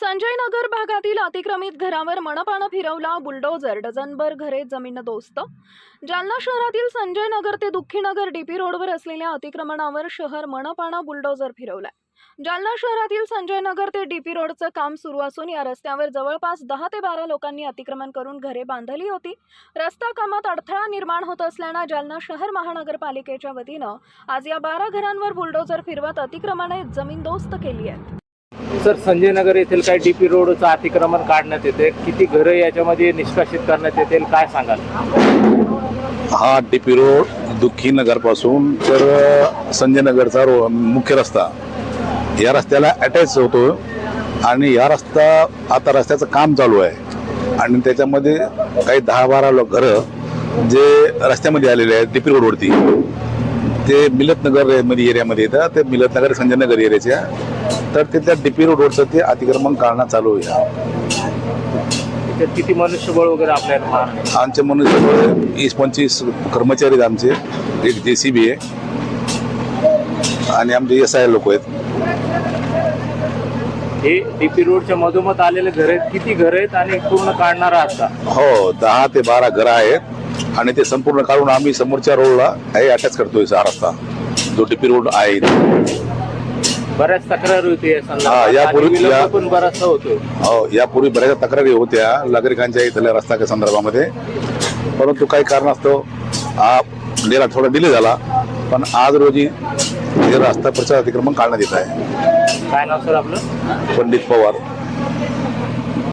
संजय नगर भागातील अतिक्रमित घरावर मनपानं फिरवला बुलडोजर डझनभर घरे जमीनदोस्त जालना शहरातील संजय नगर ते दुःखीनगर डीपी रोडवर असलेल्या अतिक्रमणावर शहर मनपानं बुलडोझर फिरवलाय. जालना शहरातील संजय नगर ते डीपी रोडचं काम सुरू असून या रस्त्यावर जवळपास दहा ते बारा लोकांनी अतिक्रमण करून घरे बांधली होती. रस्ता कामात अडथळा निर्माण होत असल्यानं जालना शहर महानगरपालिकेच्या वतीनं आज या बारा घरांवर बुलडोजर फिरवत अतिक्रमणे जमीनदोस्त केली आहेत. सर संजय नगर येथील काही डीपी रोडचं अतिक्रमण काढण्यात येते. किती घरं याच्यामध्ये निष्कासित करण्यात येतील काय सांगाल? हा डी पी रोड दुःखी नगरपासून तर संजय नगरचा रो मुख्य रस्ता. या रस्त्याला अटॅच होतो आणि या रस्ता आता रस्त्याचं काम चालू आहे. आणि त्याच्यामध्ये काही दहा बारा लोक घरं जे रस्त्यामध्ये आलेले आहेत डी पी रोडवरती. ते मिलतनगरमध्ये एरियामध्ये येतात ते मिलतनगर संजय नगर एरियाच्या तर ते त्या डी पी रोडवरचं ते अतिक्रमण काढणं चालू आहे. किती मनुष्यबळ वगैरे आपल्याला आमचे मनुष्यबळ वीस पंचवीस कर्मचारी आहेत आमचे. एक जे सी बी आहे. आणि आमचे एस आय लोक आहेत. हे डीपी रोडच्या मधोमध आलेले घर आहेत. किती घर आहेत आणि पूर्ण काढणार आहात हो दहा ते बारा घरं आहेत. आणि ते संपूर्ण काढून आम्ही समोरच्या रोडला हे अटॅच करतोय हा रस्ता. जो टीपी रोड आहे. इथे. बऱ्याच तक्रारी होती या संदर्भात. हा, यापूर्वी- आणि विलंब या- पण बराचसा होतो. हो यापूर्वी बऱ्याच तक्रारी होत्या नागरिकांच्या इथल्या रस्त्याच्या संदर्भामध्ये. परंतु काही कारणास्तव हा डेरा थोडा डिले झाला. पण आज रोजी हे रस्ता प्रचार अतिक्रमण काढण्यात येत आहे. काय नाव सर आपलं? पंडित पवार.